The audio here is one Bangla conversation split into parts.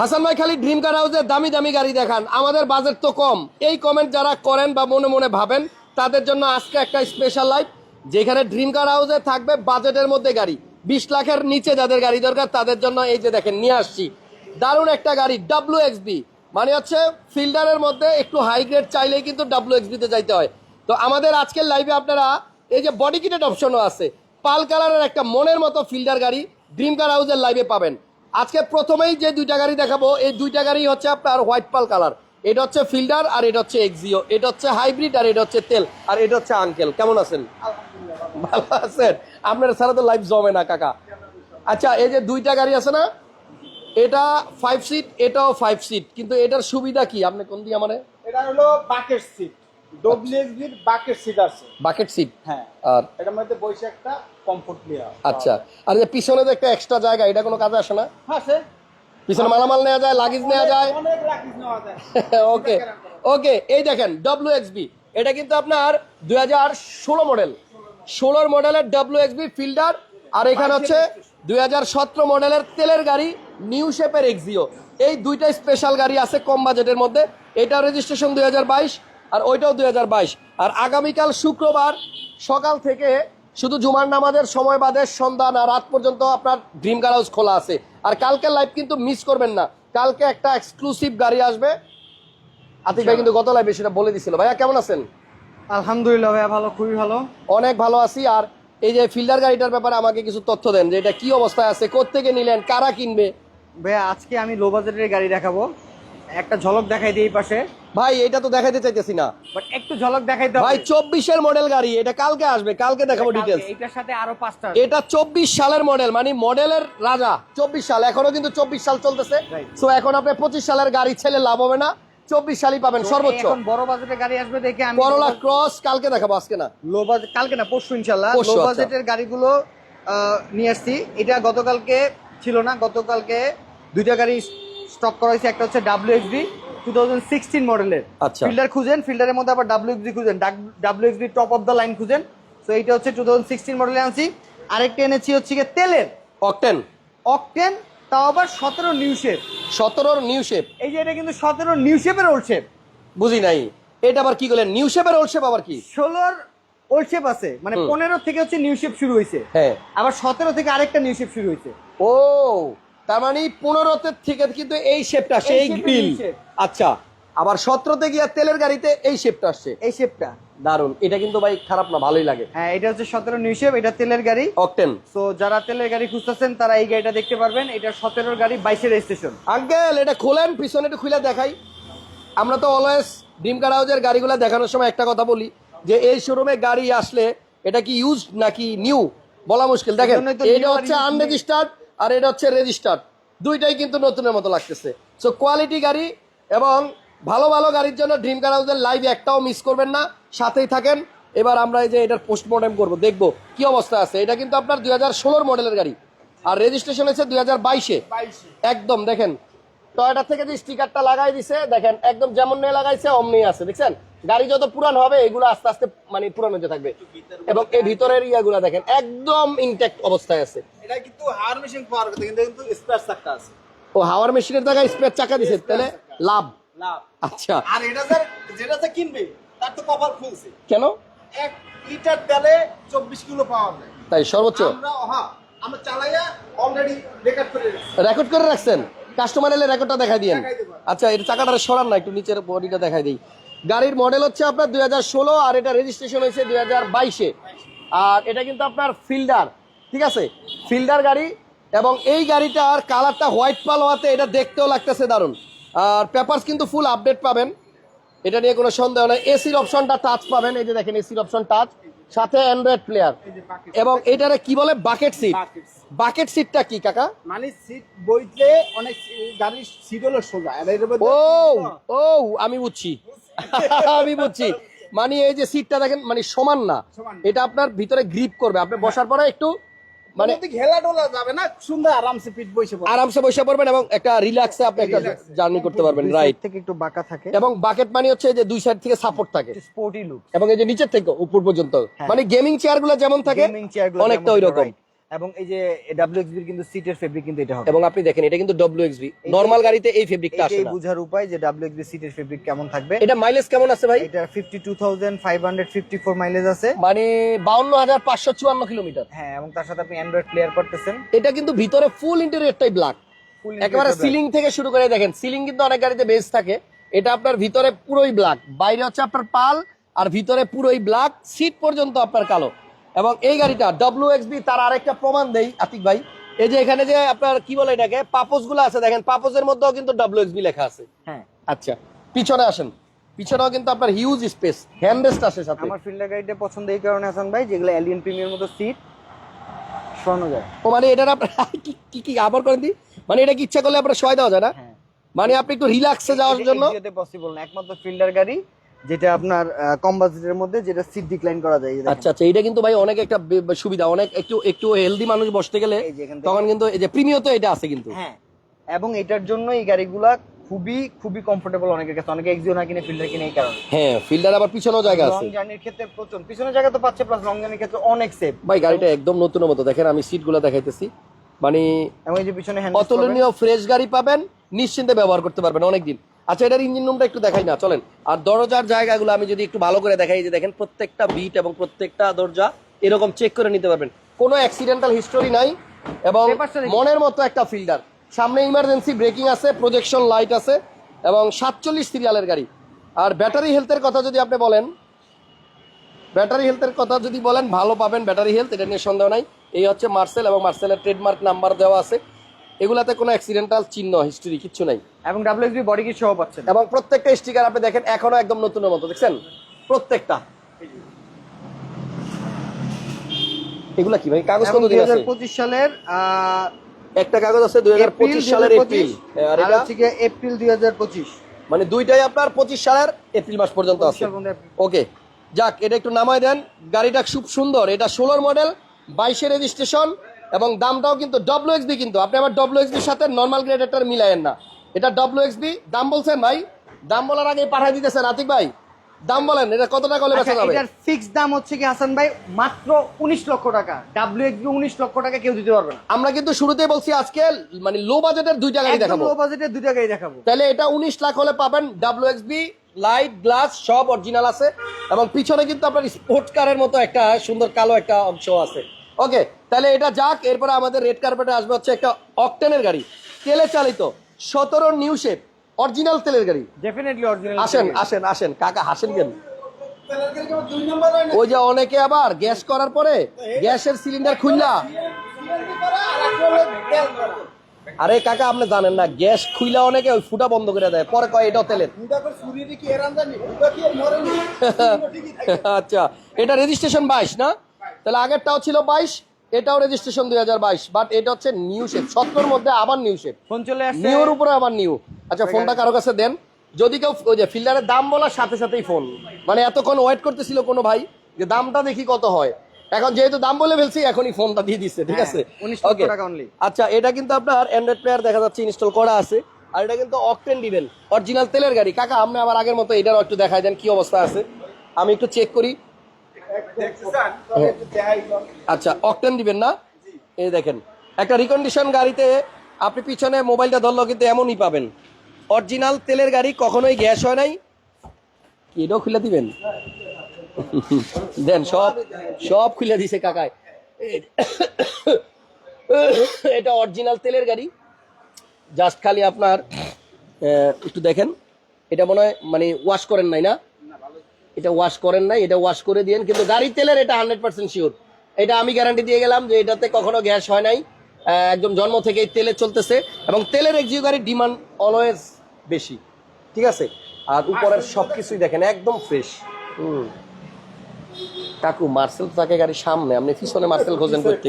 হাসান ভাই খালি ড্রিম কার হাউসের দামি দামি গাড়ি দেখান। আমাদের বাজেট তো কম। এই কমেন্ট যারা করেন বা মনে মনে ভাবেন, তাদের জন্য আজকে একটা স্পেশাল লাইভ যেখানে ড্রিম কার হাউসে থাকবে বাজেটের মধ্যে গাড়ি। বিশ লাখের নিচে যাদের গাড়ি দরকার, তাদের জন্য এই যে দেখেন, নিয়ে আসছি। দারুণ একটা গাড়ি ডাব্লিউ এক্সবি মানে হচ্ছে ফিল্ডারের মধ্যে একটু হাই গ্রেড চাইলেই কিন্তু ডাব্লিউ এক্সবিতে যাইতে হয়। তো আমাদের আজকের লাইভে আপনারা এই যে বডি কিটেড অপশনও আছে। পাল কালারের একটা মনের মতো ফিল্ডার গাড়ি ড্রিম কার হাউসের লাইভে পাবেন। আজকে প্রথমেই যে দুইটা গাড়ি দেখাবো এই দুইটা গাড়ি হচ্ছে আপনার হোয়াইট পাল কালার। এটা হচ্ছে ফিল্ডার আর এটা হচ্ছে এক্সিও। এটা হচ্ছে হাইব্রিড আর এটা হচ্ছে তেল। আর এটা হচ্ছে আঙ্কেল। কেমন আছেন? ভালো আছেন। আপনার ছাড়া তো লাইফ জমে না কাকা। আচ্ছা এই যে দুইটা গাড়ি আছে না এটা ফাইভ সিট এটাও ফাইভ সিট কিন্তু এটার সুবিধা কি? আপনি কোন দিয়ে মানে? এটা হলো বাকেট সিট ডব্লিউএসবির বাকেট সিট আছে। বাকেট সিট হ্যাঁ। আর? এটার মধ্যে একটা কমফোর্ট নেওয়া আচ্ছা আর যে পিছনে যে একটা এক্সট্রা জায়গা এটা কোনো কাজে আসে না? হ্যাঁ সে পিছনে মালামাল নেওয়া যায় লাগেজ নেওয়া যায়। অনেক রাখিস নেওয়া যায়। ওকে ওকে এই দেখেন ডাব্লিউ এক্সবি এটা কিন্তু আপনার দুই হাজার ষোলো মডেল ষোলোর মডেলের ডাব্লিউ এক্সবি ফিল্ডার আর এখানে হচ্ছে দুই হাজার সতেরো মডেলের তেলের গাড়ি নিউ শেপের এক্সিও এই দুইটা স্পেশাল গাড়ি আছে কম বাজেটের মধ্যে। এটা রেজিস্ট্রেশন দুই হাজার বাইশ আর ওইটাও দুই হাজার বাইশ। আর আগামীকাল শুক্রবার সকাল থেকে শুধু জুমার নামাজের সময় বাদে সন্ধ্যা না রাত পর্যন্ত আপনার ড্রিম কার হাউস খোলা আছে। আর কালকে লাইভ কিন্তু মিস করবেন না। কালকে একটা এক্সক্লুসিভ গাড়ি আসবে। আতিক ভাই কিন্তু গত লাইভে সেটা বলে দিছিল। ভাইয়া কেমন আছেন? আলহামদুলিল্লাহ ভাইয়া ভালো খুবই ভালো। অনেক ভালো আছি। আর এই যে ফিল্ডার গাড়িটার ব্যাপারে আমাকে কিছু তথ্য দেন যে এটা কি অবস্থায় আছে কোত্থেকে নিলেন কারা কিনবে? ভাইয়া আজকে আমি লো বাজেটের গাড়ি দেখাবো। একটা ঝলক দেখাই দিই এই পাশে। ভাই এটা তো দেখাইতে চাইতেছি না। বাট একটু ঝলক দেখাইতে ভাই হবে চব্বিশের মডেল গাড়ি এটা কালকে আসবে কালকে দেখাবো কালকে ডিটেলস এইটার সাথে আরও পাঁচটা এটা চব্বিশ সালের মডেল মানে মডেলের রাজা চব্বিশ সাল এখনও কিন্তু চব্বিশ সাল চলতেছে. সো এখন আপনি পঁচিশ সালের গাড়ি ছেলে লাভ হবে না চব্বিশ সালই পাবেন সর্বোচ্চ। এখন বড় বাজেটের গাড়ি আসবে দেখে আমি করোলা ক্রস কালকে দেখাবো আজকে না। লো বাজেট কালকে না পরশু ইনশাল্লাহ লো। বাজেটের গাড়িগুলো আহ, নিয়ে আসছি। এটা গতকালকে ছিল না গতকালকে দুইটা গাড়ি স্টক করা হয়েছে একটা হচ্ছে W X B two thousand sixteen মডেলের আচ্ছা। ফিল্ডার খুঁজেন ফিল্ডারের মধ্যে আবার ডাব্লিউ খুঁজেন W top of the line খুঁজেন। তো এইটা হচ্ছে টু থাউজেন্ড সিক্সটিন মডেলে আনছি। আরেকটা এনেছি হচ্ছে গিয়ে তেলের। অকটেন অকটেন তাও আবার সতেরো নিউ শেপ সতেরোর নিউ শেপ এই যে এটা কিন্তু সতেরো নিউ শেপের ওল্ড শেপ বুঝি নাই। এটা আবার কি করলেন? নিউ শেপের ওল্ড শেপ আবার কি? ষোলোর ওল্ড শেপ আছে। মানে হুম। পনেরো থেকে হচ্ছে নিউ শেপ শুরু হয়েছে হ্যাঁ। আবার সতেরো থেকে আরেকটা নিউ শেপ শুরু হয়েছে ও। তার মানে পনেরোতে থেকে কিন্তু এই শেপটা এর গ্রিল আচ্ছা আবার সতেরোতে গিয়া তেলের গাড়িতে এই শেপটা আসছে। এই শেপটা দারুণ এটা কিন্তু ভাই খারাপ না ভালোই লাগে। হ্যাঁ এটা হচ্ছে সতেরো নিউ শেপ এটা তেলের গাড়ি। অকটেন তো যারা তেলের গাড়ি খুঁজতেছেন তারা এই গাড়িটা দেখতে পারবেন। এটা সতেরোর গাড়ি বাইশের রেজিস্ট্রেশন আঙ্কেল এটা খোলেন পিছনে একটু খুলে দেখাই। আমরা তো অলওয়েজ ড্রিম কার হাউজের গাড়িগুলো দেখানোর সময় একটা কথা বলি যে এই শোরুমে গাড়ি আসলে এটা কি ইউজ নাকি নিউ বলা মুশকিল। দেখেন এটা হচ্ছে আনরেজিস্টার্ড আর এটা হচ্ছে রেজিস্টার্ড দুইটাই কিন্তু নতুনের মতো লাগতেছে। সো কোয়ালিটি গাড়ি এবং ভালো ভালো গাড়ির জন্য ড্রিম কার হাউসের লাইভ একটাও মিস করবেন না। সাথেই থাকেন। এবার আমরা এই যে এটার পোস্টমর্টম করব। দেখব কি অবস্থা আছে। এটা কিন্তু আপনার দুই হাজার মডেলের গাড়ি। আর রেজিস্ট্রেশন হয়েছে দুই হাজার বাইশে। একদম দেখেন। টয়টা থেকে যে স্টিকারটা লাগাই দিছে দেখেন একদম যেমন নিয়ে লাগাইছে অমনি আছে দেখছেন? গাড়ি যত পুরান হবে এগুলো আস্তে আস্তে মানে পুরান হতে থাকবে। এবং এই ভিতরের ইয়াগুলো দেখেন একদম ইনটেক্ট অবস্থায় আছে। এটা কিন্তু হার মেশিন পাওয়ার কথা কিন্তু কিন্তু স্পেয়ার চাকা আছে। ও হাওয়ার মেশিনের জায়গায় স্পেয়ার চাকা দিছে তাহলে লাভ। লাভ। আচ্ছা। আর এটা স্যার যেটা স্যার কিনবে তার তো কপাল খুলছে। কেন? এক লিটার তেলে চব্বিশ কিলো পাওয়া যায় তাই সর্বোচ্চ? আমরা হ্যাঁ আমরা চালাইয়া অলরেডি রেকর্ড করে রেকর্ড করে রাখছেন? কাস্টমার এলে রেকর্ডটা দেখাই দিয়েন। আচ্ছা এটা চাকাটা সরান না একটু নিচের বডিটা দেখাই দিই। গাড়ির মডেল হচ্ছে আপনার দুই হাজার ষোলো আর এটা রেজিস্ট্রেশন হয়েছে দুই আর এটা কিন্তু আপনার ফিল্ডার ঠিক আছে? ফিল্ডার গাড়ি এবং এই গাড়িটার কালারটা হোয়াইট পাল হওয়াতে এটা দেখতেও লাগতেছে দারুণ। আর পেপারস কিন্তু ফুল আপডেট পাবেন। এটা নিয়ে কোনো সন্দেহ নেই। এসির অপশনটা টাচ পাবেন। এই যে দেখেন এসির অপশন টাচ সাথে অ্যান্ড্রয়েড প্লেয়ার। এবং এটারে কি বলে? বাকেট সিট বাকেট সিটটা কি কাকা? মানে সিট বইতে অনেক গাড়ির সিট হলো সোজা। ও ও আমি বুঝছি। আমি বুঝছি। মানে এই যে সিটটা দেখেন মানে সমান না। এটা আপনার ভিতরে গ্রিপ করবে। আপনি বসার পরে একটু মানে ঘেলা টোলা যাবে না? সুন্দর আরামসে পিট বসে আরামসে বসে পড়বেন এবং একটা রিল্যাক্সে আপনি একটা জার্নি করতে পারবেন রাইট থেকে একটু বাঁকা থাকে। এবং বাকেট মানে হচ্ছে যে দুই সাইড থেকে সাপোর্ট থাকে। স্পোর্টি লুক এবং এই যে নিচের থেকে উপর পর্যন্ত। হ্যাঁ। মানে গেমিং চেয়ারগুলো যেমন থাকে অনেকটা ওই রকম. এবং এই যে ডাব্লিউএক্সবির কিন্তু সিটের ফেব্রিক কিন্তু এটা হবে। এবং আপনি দেখেন এটা কিন্তু ডব্লিউ এক্সবি নর্মাল গাড়িতে এই ফেব্রিকটা আসে না। বোঝার উপায় যে ডাব্লিউএক্সবি সিটের ফেব্রিক কেমন থাকবে। এটা মাইলেজ কেমন আছে ভাই? এটা fifty two thousand five hundred fifty four mileage আছে। মানে বাউন্ন হাজার পাঁচশো চুয়ান্ন কিলোমিটার হ্যাঁ এবং তার সাথে আপনি অ্যান্ড্রয়েড প্লেয়ার করতেছেন। এটা কিন্তু ভিতরে ফুল ইন্টেরিয়রটাই ব্ল্যাক একেবারে সিলিং থেকে শুরু করে দেখেন সিলিং কিন্তু অনেক গাড়িতে বেস থাকে। এটা আপনার ভিতরে পুরোই ব্ল্যাক বাইরে হচ্ছে আপনার পাল আর ভিতরে পুরোই ব্ল্যাক সিট পর্যন্ত আপনার কালো। এবং এই গাড়িটা ডব্লিউ এক্সবি তার আরেকটা প্রমাণ দেই আতিক ভাই। এই যে এখানে যে আপনার কি বলে এটাকে পাপোসগুলো আছে দেখেন পাপোসের মধ্যেও কিন্তু ডব্লিউ এক্সবি লেখা আছে। হ্যাঁ। আচ্ছা পিছনে আসেন। পিছনেও কিন্তু আপনার হিউজ স্পেস হ্যান্ডরেস্ট আসে সাথে। আমার ফিল্ডার গাড়িটা পছন্দ এই কারণে হাসান ভাই যেগুলো এলিয়ন প্রিমিয়ার মতো সিট শোনো যায়। ও মানে এটা আপনার কি কি আবার করেন দি? মানে এটা কি ইচ্ছা করলে আপনার সয় দেওয়া যায় না? হ্যাঁ। মানে আপনি একটু রিল্যাক্সে যাওয়ার জন্য পসিবল না। একমাত্র ফিল্ডার গাড়ি যেটা আপনার কম বাজেটের মধ্যে যেটা সিট ডিক্লাইন করা যায়। আচ্ছা আচ্ছা এটা কিন্তু ভাই অনেক একটা সুবিধা অনেক একটু একটু হেলদি মানুষ বসতে গেলে তখন কিন্তু এই যে প্রিমিয় তো এটা আছে কিন্তু। হ্যাঁ এবং এটার জন্য এই গাড়িগুলা খুবই খুবই কমফোর্টেবল অনেকের কাছে। অনেকে এক্সিও না কিনে ফিল্ডার কিনে এই কারণে। হ্যাঁ ফিল্ডার আবার পিছনেও জায়গা আছে। লং জার্নির ক্ষেত্রে প্রচুর। পিছনের জায়গা তো পাচ্ছে প্লাস লং জার্নির ক্ষেত্রে অনেক সেফ ভাই গাড়িটা একদম নতুন মতো। দেখেন আমি সিটগুলো দেখাইতেছি। মানে এই যে পিছনে অতুলনীয় ফ্রেশ গাড়ি পাবেন নিশ্চিন্তে ব্যবহার করতে পারবেন অনেকদিন। আচ্ছা এটার ইঞ্জিন রুমটা একটু দেখাই না চলেন। আর দরজার জায়গাগুলো আমি যদি একটু ভালো করে দেখাই যে দেখেন প্রত্যেকটা বিট এবং প্রত্যেকটা দরজা এরকম চেক করে নিতে পারবেন। কোনো অ্যাক্সিডেন্টাল হিস্টোরি নাই এবং মনের মতো একটা ফিল্ডার সামনে ইমার্জেন্সি ব্রেকিং আছে প্রজেকশন লাইট আছে এবং সাতচল্লিশ সিরিয়ালের গাড়ি। আর ব্যাটারি হেলথের কথা যদি আপনি বলেন ব্যাটারি হেলথের কথা যদি বলেন ভালো পাবেন ব্যাটারি হেলথ এটা নিয়ে সন্দেহ নাই। এই হচ্ছে মার্সেল এবং মার্সেলের ট্রেডমার্ক নাম্বার দেওয়া আছে। এগুলাতে কোনো অ্যাক্সিডেন্টাল চিহ্ন হিস্ট্রি কিছু নাই। এবং ডাব্লিউএসবি বডি কিট সহ পাচ্ছেন। এবং প্রত্যেকটা স্টিকার আপনি দেখেন এখনও একদম নতুনের মতো দেখছেন? প্রত্যেকটা। এগুলা কি ভাই? কাগজ কত দিন আছে? 2025 সালের একটা কাগজ আছে দুই হাজার এপ্রিল পঁচিশ সালের এপ্রিল। আর এটা? হচ্ছে গিয়ে এপ্রিল 2025 মানে দুইটাই আপনার পঁচিশ সালের এপ্রিল মাস পর্যন্ত আছে। ওকে যাক এটা একটু নামায় দেন। গাড়িটা খুব সুন্দর এটা ষোলোর মডেল বাইশে রেজিস্ট্রেশন এবং দামটাও কিন্তু ডব্লিউ এক্সবি কিন্তু আপনি আবার ডব্লিউ এক্সবির সাথে নর্মাল গ্রেডেটার মিলায়েন না। এটা ডব্লিউ এক্সবি দাম বলছেন ভাই? দাম বলার আগে পাঠিয়ে দিতেছেন আতিক ভাই। দাম বলেন এটা কত টাকা হলে বেচা আচ্ছা, যাবে? এটার ফিক্সড দাম হচ্ছে কি হাসান ভাই মাত্র 19 লক্ষ টাকা। ডাব্লিউএক্সবি 19 লক্ষ টাকা কেউ দিতে পারবে না। আমরা কিন্তু শুরুতেই বলছি আজকে মানে লো বাজেটের দুইটা গাড়ি দেখাবো। লো বাজেটের দুইটা গাড়ি দেখাবো। তাহলে এটা উনিশ লাখ হলে পাবেন W X B light glass সব অরিজিনাল আছে। এবং পিছনে কিন্তু আপনার স্পোর্টস কারের মতো একটা সুন্দর কালো একটা অংশ আছে। ওকে তাহলে এটা যাক এরপরে আমাদের রেড কার্পেটে আসবে হচ্ছে একটা অকটেনের গাড়ি। তেলে চালিত সতেরো নিউ শেপ অরিজিনাল তেলের গাড়ি। ডেফিনেটলি অরিজিনাল আসেন আসেন আসেন কাকা হাসেন কেন? ওই যে অনেকে আবার গ্যাস করার পরে গ্যাসের সিলিন্ডার খুললা। আরে কাকা আপনি জানেন না গ্যাস খুইলা অনেকে ওই ফুটা বন্ধ করে দেয় পরে কয় এটা তেলের। আচ্ছা এটা রেজিস্ট্রেশন বাইশ না? তাহলে আগেরটাও ছিল বাইশ এটাও রেজিস্ট্রেশন দুই হাজার বাইশ বাট এটা হচ্ছে নিউ শেপ সত্তর মধ্যে আবার নিউ শেপ ফোন চলে আসছে। নিউর উপরে আবার নিউ আচ্ছা ফোনটা কারও কাছে দেন। যদি কেউ ওই যে ফিল্ডারের দাম বলার সাথে সাথেই ফোন মানে এতক্ষণ ওয়েট করতেছিল কোনো ভাই যে দামটা দেখি কত হয়। এখন যেহেতু দাম বলে ফেলছি এখনই ফোনটা দিয়ে দিচ্ছে ঠিক হ্যাঁ, আছে? 19 লক্ষ Okay. টাকা only। আচ্ছা এটা কিন্তু আপনার অ্যান্ড্রয়েড প্লেয়ার দেখা যাচ্ছে ইনস্টল করা আছে আর এটা কিন্তু অকটেন ডিভেল অরিজিনাল তেলের গাড়ি। কাকা আপনি আবার আগের মতো এটারও একটু দেখাই দেন কি অবস্থা আছে? আমি একটু চেক করি। আচ্ছা অকটেন দিবেন না? এই দেখেন একটা রিকন্ডিশন গাড়িতে আপনি পিছনে মোবাইলটা ধরলো কিন্তু এমনই পাবেন। অরিজিনাল তেলের গাড়ি কখনোই গ্যাস হয় নাই। কি এটাও খুলে দিবেন? দেন সব সব খুলে দিছে কাকায়। এটা অরিজিনাল তেলের গাড়ি। জাস্ট খালি আপনার একটু দেখেন। এটা মনে হয় মানে ওয়াশ করেন নাই না? এটা ওয়াশ করেন নাই এটা ওয়াশ করে দিয়েন কিন্তু গাড়ি তেলের এটা হান্ড্রেড পার্সেন্ট শিওর এটা আমি গ্যারান্টি দিয়ে গেলাম যে এটাতে কখনো গ্যাস হয় নাই। একদম জন্ম থেকেই তেলে চলতেছে এবং তেলের এক্সিউ গাড়ির ডিমান্ড অলওয়েজ বেশি। ঠিক আছে? আর উপরের সবকিছুই দেখেন একদম ফ্রেশ হুম। কাকু মার্সেল তো থাকে গাড়ির সামনে আপনি পিছনে মার্সেল খোঁজেন করতে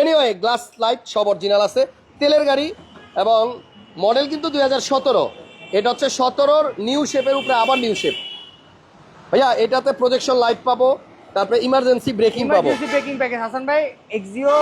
এনিওয়ে গ্লাস লাইট সব অরিজিনাল আছে। তেলের গাড়ি এবং মডেল কিন্তু দুই হাজার সতেরো। এটা হচ্ছে সতেরোর নিউ শেপের উপরে আবার নিউ শেপ ভাইয়া এটাতে প্রজেকশন লাইট পাবো তারপরে ইমার্জেন্সি ব্রেকিং পাবো। ইমার্জেন্সি ব্রেকিং প্যাকেজ হাসান ভাই এক্সিও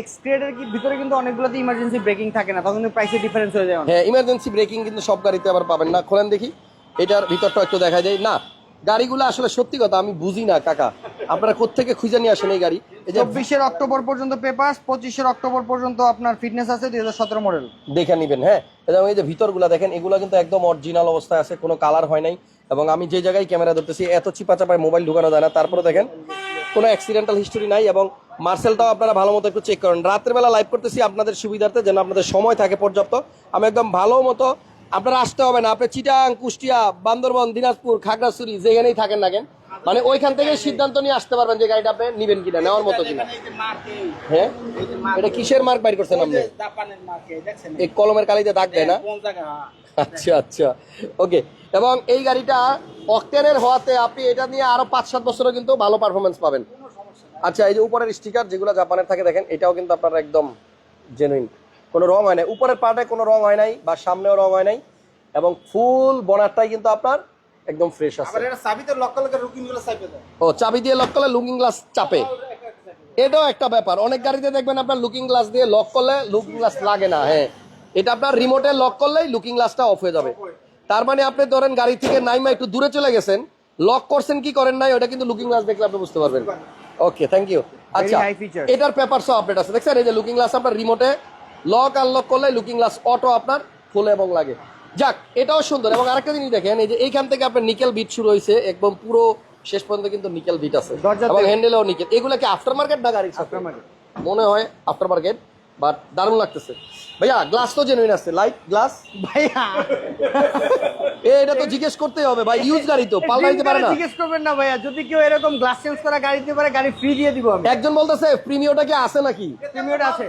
এক্সক্রেডের কি ভিতরে কিন্তু অনেকগুলোতে ইমার্জেন্সি ব্রেকিং থাকে না তখন কিন্তু প্রাইসের ডিফারেন্স হয়ে যায় হ্যাঁ ইমার্জেন্সি ব্রেকিং কিন্তু সব গাড়িতে আবার পাবেন না। খোলেন দেখি এটার ভিতরটা একটু দেখা যায় না গাড়িগুলো আসলে সত্যি কথা আমি বুঝি না কাকা। আপনারা কোত্থেকে খুঁজে নিয়ে আসেন এই গাড়ি? এই যে চব্বিশের অক্টোবর পর্যন্ত পেপার পঁচিশের অক্টোবর পর্যন্ত আপনার ফিটনেস আছে দুই হাজার সতেরো মডেল দেখে নিবেন হ্যাঁ? এবং এই যে ভিতরগুলা দেখেন এগুলো কিন্তু একদম অরিজিনাল অবস্থায় আছে কোনো কালার হয় নাই। এবং আমি যে জায়গায় ক্যামেরা ধরতেছি এত চিপা চাপায় মোবাইল ঢুকানো যায় না। তারপরে দেখেন কোনো অ্যাক্সিডেন্টাল হিস্টোরি নাই এবং মার্সেলটাও আপনারা ভালো মতো একটু চেক করেন। রাতের বেলা লাইভ করতেছি আপনাদের সুবিধার্থে যেন আপনাদের সময় থাকে পর্যাপ্ত। আমি একদম ভালো মতো আপনারা আসতে হবে না। আপনি চিটাং কুষ্টিয়া বান্দরবন দিনাজপুর খাগড়াছড়ি যেখানেই থাকেন না কেন মানে ওইখান থেকে সিদ্ধান্ত নিয়ে আসতে পারবেন যে গাড়িটা আপনি নিবেন কিনা নেওয়ার মতো কিনা। হ্যাঁ? এটা কিসের মার্ক বাইর করছেন আপনি? এই কলমের কালিতে দাগ দেয় না? আচ্ছা আচ্ছা। ওকে এবং এই গাড়িটা অক্টেনের হওয়াতে আপনি এটা নিয়ে আরও পাঁচ সাত বছরও কিন্তু ভালো পারফরমেন্স পাবেন। আচ্ছা এই যে উপরের স্টিকার যেগুলো জাপানের থাকে দেখেন এটাও কিন্তু আপনার একদম জেনুইন কোনো রং হয় নাই। উপরের পার্টে কোনো রং হয় নাই বা সামনেও রং হয় নাই। এবং ফুল বনারটাই কিন্তু আপনার একদম ফ্রেশ আছে। আবার এটা চাবিতে লক করলে রুকিংগুলো চাপে দেয়। ও চাবি দিয়ে লক করলে লুকিং গ্লাস চাপে। এটাও একটা ব্যাপার। অনেক গাড়িতে দেখবেন আপনার লুকিং গ্লাস দিয়ে লক করলে লুকিং গ্লাস লাগে না হ্যাঁ। এটা আপনার রিমোটে লক করলেই লুকিং গ্লাসটা অফ হয়ে যাবে। তার মানে আপনি ধরেন গাড়ি থেকে নাইমা একটু দূরে চলে গেছেন লক করছেন কি করেন নাই ওটা কিন্তু লুকিং গ্লাস দেখলে আপনি বুঝতে পারবেন। ওকে থ্যাংক ইউ আচ্ছা এটার পেপার সব আপডেট আছে। দেখছেন এই যে লুকিং গ্লাস আপনার রিমোটে লক আনলক করলে লুকিং গ্লাস অটো আপনার খুলে এবং লাগে। যাক এটাও সুন্দর। এবং আরেকটা জিনিস দেখেন এই যে এইখান থেকে আপনার নিকেল বিট শুরু হয়েছে একদম পুরো শেষ পর্যন্ত কিন্তু নিকেল বিট আছে। এবং হ্যান্ডেলেও নিকেল। এগুলো কি আফটার মার্কেট না গাড়ি Aftermarket। মনে হয় আফটার মার্কেট বাট দারুণ লাগতেছে। ভাইয়া গ্লাস তো জেনুইন আছে। লাইট গ্লাস ভাইয়া। এ এটা তো জিজ্ঞেস করতেই হবে ভাই ইউজ গাড়ি তো পাল্লা দিতে পারে না। জিজ্ঞেস করবেন না ভাইয়া। যদি কেউ এরকম গ্লাস চেঞ্জ করা গাড়ি দিতে পারে গাড়ি ফ্রি দিয়ে দিব আমি। একজন বলতেছে প্রিমিয়টা কি আছে নাকি? প্রিমিয়ার আছে।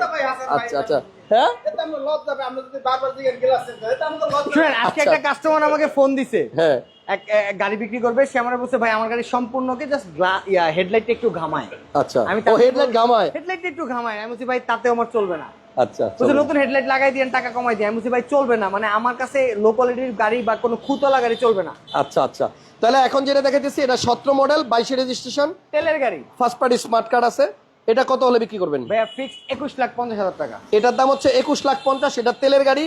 আচ্ছা আচ্ছা। হ্যাঁ? আমরা লজ যাবে আমরা যদি বারবার দিকে গ্লাস চেঞ্জ এটা আমাদের লজ শুনেন আজকে একটা কাস্টমার আমাকে ফোন দিছে। হ্যাঁ। এক এক গাড়ি বিক্রি করবে সে আমার বলছে ভাই আমার গাড়ি সম্পূর্ণকে জাস্ট ইয়া হেডলাইটটা একটু ঘামায়। আচ্ছা। আমি ও হেডলাইট গামায় হেডলাইটটা একটু ঘামায়। আমি বলছি ভাই তাতেও আমার চলবে না। আচ্ছা আচ্ছা। বলছে নতুন হেডলাইট লাগাই দিয়ে টাকা কমাই দিয়ে আমি বলছি ভাই চলবে না। মানে আমার কাছে লো কোয়ালিটির গাড়ি বা কোনো খুতলা গাড়ি চলবে না। আচ্ছা আচ্ছা। তাহলে এখন যেটা দেখাচ্ছি এটা সতেরো মডেল বাইশে রেজিস্ট্রেশন তেলের গাড়ি। ফার্স্ট পার্টি স্মার্ট কার্ড আছে। এটা কত হলে বিক্রি করবেন? ভাইয়া ফিক্স একুশ লাখ পঞ্চাশ হাজার টাকা। এটার দাম হচ্ছে একুশ লাখ পঞ্চাশ এটা তেলের গাড়ি।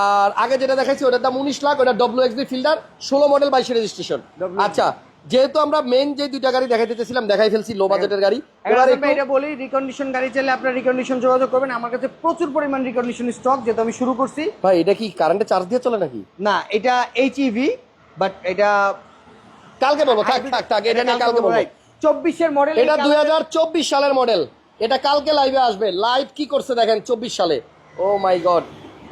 আর আগে যেটা দেখাচ্ছি ওটার দাম উনিশ লাখ ওটা ডব্লিউ এক্সবি ফিল্ডার ষোলো মডেল বাইশে রেজিস্ট্রেশন আচ্ছা যেহেতু আমরা মেন যে দুইটা গাড়ি দেখাইতে চেয়েছিলাম দেখাই ফেলছি লো বাজেটের গাড়ি। আমি এটা বলি রিকন্ডিশন গাড়ি চাইলে আপনার রিকন্ডিশন যোগাযোগ করবেন। আমার কাছে প্রচুর পরিমাণ রিকন্ডিশন স্টক যেহেতু আমি শুরু করছি। ভাই এটা কি কারেন্টে চার্জ দিয়ে চলে নাকি? না এটা এইচ ইভি বাট এটা কালকে বলব থাক থাক থাক এটা নিয়ে কালকে বলব চব্বিশের মডেল এটা দুই হাজার চব্বিশ সালের মডেল এটা কালকে লাইভে আসবে। লাইভ কি করছে দেখেন চব্বিশ সালে। ও মাই গড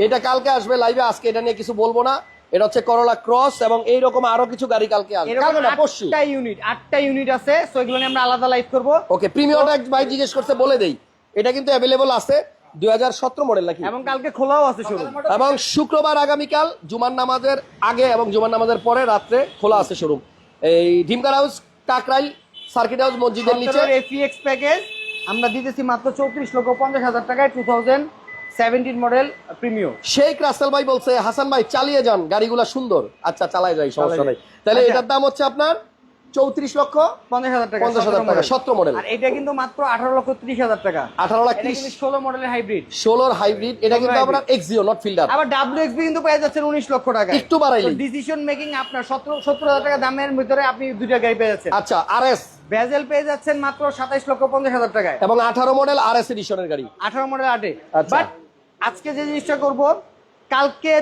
এটা কালকে আসবে লাইভে আজকে এটা নিয়ে কিছু বলব না। এটা হচ্ছে করলা ক্রস এবং এইরকম আরও কিছু গাড়ি কালকে আসবে। কালকে না পরশু। আটটা ইউনিট আটটা ইউনিট আছে সো এগুলো নিয়ে আমরা আলাদা লাইভ করব। ওকে প্রিমিয়ামটা ভাই জিজ্ঞেস করছে বলে দেই। এটা কিন্তু অ্যাভেলেবল আছে। দুই হাজার সতেরো মডেল নাকি? এবং কালকে খোলাও আছে শুরু এবং শুক্রবার আগামীকাল জুমার নামাজের আগে এবং জুমার নামাজের পরে রাত্রে খোলা আছে শোরুম এই dream car house Kakrail circuit house মসজিদের নিচে। এফিএক্স প্যাকেজ আমরা দিতেছি মাত্র চৌত্রিশ লক্ষ পঞ্চাশ হাজার টাকায় two thousand seventeen model premium Sheikh Rasel ভাই বলছে হাসান ভাই চালিয়ে যান গাড়িগুলা সুন্দর। আচ্ছা চালাই যাই সমস্যা নাই। তাহলে আচ্ছা। এটার দাম হচ্ছে আপনার? চৌত্রিশ লক্ষ পঞ্চাশ হাজার টাকা পঞ্চাশ হাজার টাকা সতেরো মডেল আর এটা কিন্তু মাত্র আঠারো লক্ষ ত্রিশ হাজার টাকা। আঠারো লাখ ত্রিশ। ষোলো মডেলের হাইব্রিড ষোলোর হাইব্রিড এটা কিন্তু আপনার এক্সিও নট ফিল্ডার আবার ডাব্লিউ এক্সবি কিন্তু পেয়ে যাচ্ছেন উনিশ লক্ষ টাকা একটু। ডিসিশন মেকিং আপনার সতেরো সত্তর হাজার টাকা দামের ভিতরে আপনি দুইটা গাড়ি পেয়ে যাচ্ছেন। আচ্ছা আর এস ভেজেল পেয়ে যাচ্ছেন মাত্র সাতাইশ লক্ষ পঞ্চাশ হাজার টাকায়। এবং আঠারো মডেল আর এস এডিশনের গাড়ি। আঠারো মডেল আটে। বাট আজকে যে জিনিসটা করব কালকে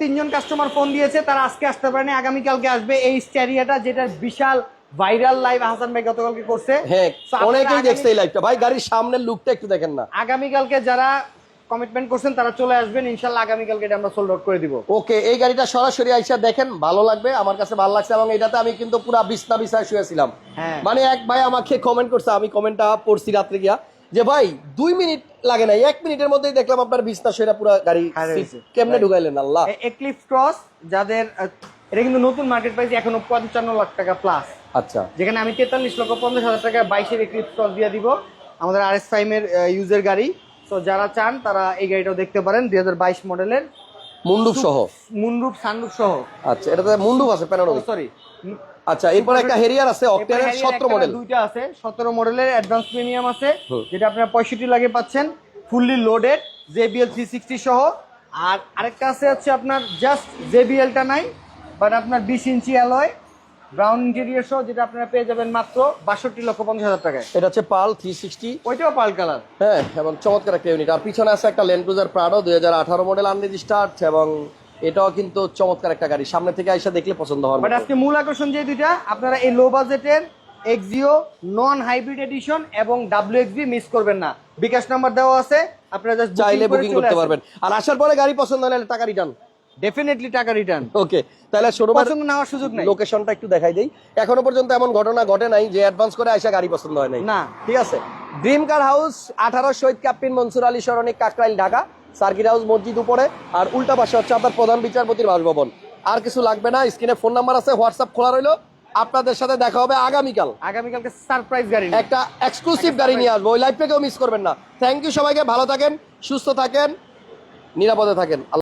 তিনজন কাস্টমার ফোন দিয়েছে তারা আজকে আসতে পারেনি আগামীকালকে আসবে। এই স্ট্যারিয়াটা যেটা বিশাল ভাইরাল লাইভ হাসান ভাই গতকালকে করছে। হ্যাঁ অনেকেই দেখছে এই লাইভটা ভাই গাড়ির সামনের লুকটা একটু দেখেন না। আগামীকালকে যারা কমিটমেন্ট করছেন তারা চলে আসবেন। ইনশাল্লাহ আগামীকালকে এটা আমরা সোল্ড আউট করে দিব। ওকে এই গাড়িটা সরাসরি আইসা দেখেন ভালো লাগবে। আমার কাছে ভালো লাগছে এবং এটাতে আমি কিন্তু পুরো বিছনা বিছায় শুয়েছিলাম। হ্যাঁ। মানে এক ভাই আমাকে কমেন্ট করছে আমি কমেন্টটা পড়ছি রাত্রে গিয়া যে ভাই দুই মিনিট লাগে না এক মিনিটের মধ্যেই দেখলাম আপনার বিছনা শুয়ে পুরো গাড়ি। কেমনে ঢুকাইলেন আল্লাহ। এক্লিপস ক্রস যাদের এটা কিন্তু নতুন মার্কেট প্রাইস এখনও পঞ্চান্ন লাখ টাকা প্লাস আচ্ছা। যেখানে আমি তেতাল্লিশ লক্ষ পঞ্চাশ হাজার টাকা বাইশের ক্রস দিয়ে দিব। আমাদের আর এস ফাইমের ইউজের গাড়ি। তো যারা চান তারা এই গাড়িটাও দেখতে পারেন দুই হাজার বাইশ মডেলের মুন্ডুপ সহ? মুন্ডুপ সানরুপ সহ। আচ্ছা এটাতে মুন্ডুপ আছে প্যানোরামিক সরি আচ্ছা এরপর একটা হেরিয়ার আছে অক্টেনের সতেরো মডেল দুইটা আছে সতেরো মডেলের অ্যাডভান্স প্রিমিয়াম আছে যেটা আপনার পঁয়ষট্টি লাগে পাচ্ছেন fully loaded JBL three sixty সহ। আর আরেকটা আছে হচ্ছে আপনার জাস্ট জেবিএলটা নাই বাট আপনার বিশ ইঞ্চি অ্যালয় ব্রাউন ইন্টেরিয়র সহ যেটা আপনারা পেয়ে যাবেন মাত্র বাষট্টি লক্ষ পঞ্চাশ হাজার টাকায়। এটা হচ্ছে পাল থ্রি সিক্সটি ওইটাও পাল কালার হ্যাঁ এবং চমৎকার একটা ইউনিট আর পিছনে আছে একটা ল্যান্ড ক্রুজার প্রাডো দুই হাজার আঠারো মডেল আনরেজিস্টার্ড এবং এটাও কিন্তু চমৎকার একটা গাড়ি। সামনে থেকে আইসা দেখলে পছন্দ হওয়ার বাট। আজকে মূল আকর্ষণ যে দুইটা আপনারা এই লো বাজেটের এক্সিও নন হাইব্রিড এডিশন এবং ডাব্লিউ এক্সবি মিস করবেন না। বিকাশ নাম্বার দেওয়া আছে আপনারা জাস্ট চাইলে বুকিং করতে পারবেন। আর আসার পরে গাড়ি পছন্দ হলে টাকা রিটার্ন ডেফিনেটলি টাকা রিটার্ন ওকে তাহলে পছন্দ নেওয়ার সুযোগ নাই। লোকেশনটা একটু দেখাই দেই। এখনও পর্যন্ত এমন ঘটনা ঘটে নাই যে অ্যাডভান্স করে আইসা গাড়ি পছন্দ হয় নাই। না। ঠিক আছে? ড্রিম কার হাউস আঠারো শহীদ ক্যাপ্টেন মনসুর আলী সরণি কাকরাইল ঢাকা। সার্কিট হাউস মসজিদ উপরে। আর উল্টা পাশে হচ্ছে আপনার প্রধান বিচারপতির বাসভবন। আর কিছু লাগবে না স্ক্রিনে ফোন নাম্বার আছে হোয়াটসঅ্যাপ খোলা রইল। আপনাদের সাথে দেখা হবে আগামীকাল। আগামীকালকে সারপ্রাইজ গাড়ি একটা এক্সক্লুসিভ গাড়ি নিয়ে আসব ওই লাইফটাকেও মিস করবেন না। থ্যাংক ইউ সবাইকে ভালো থাকেন সুস্থ থাকেন নিরাপদে থাকেন।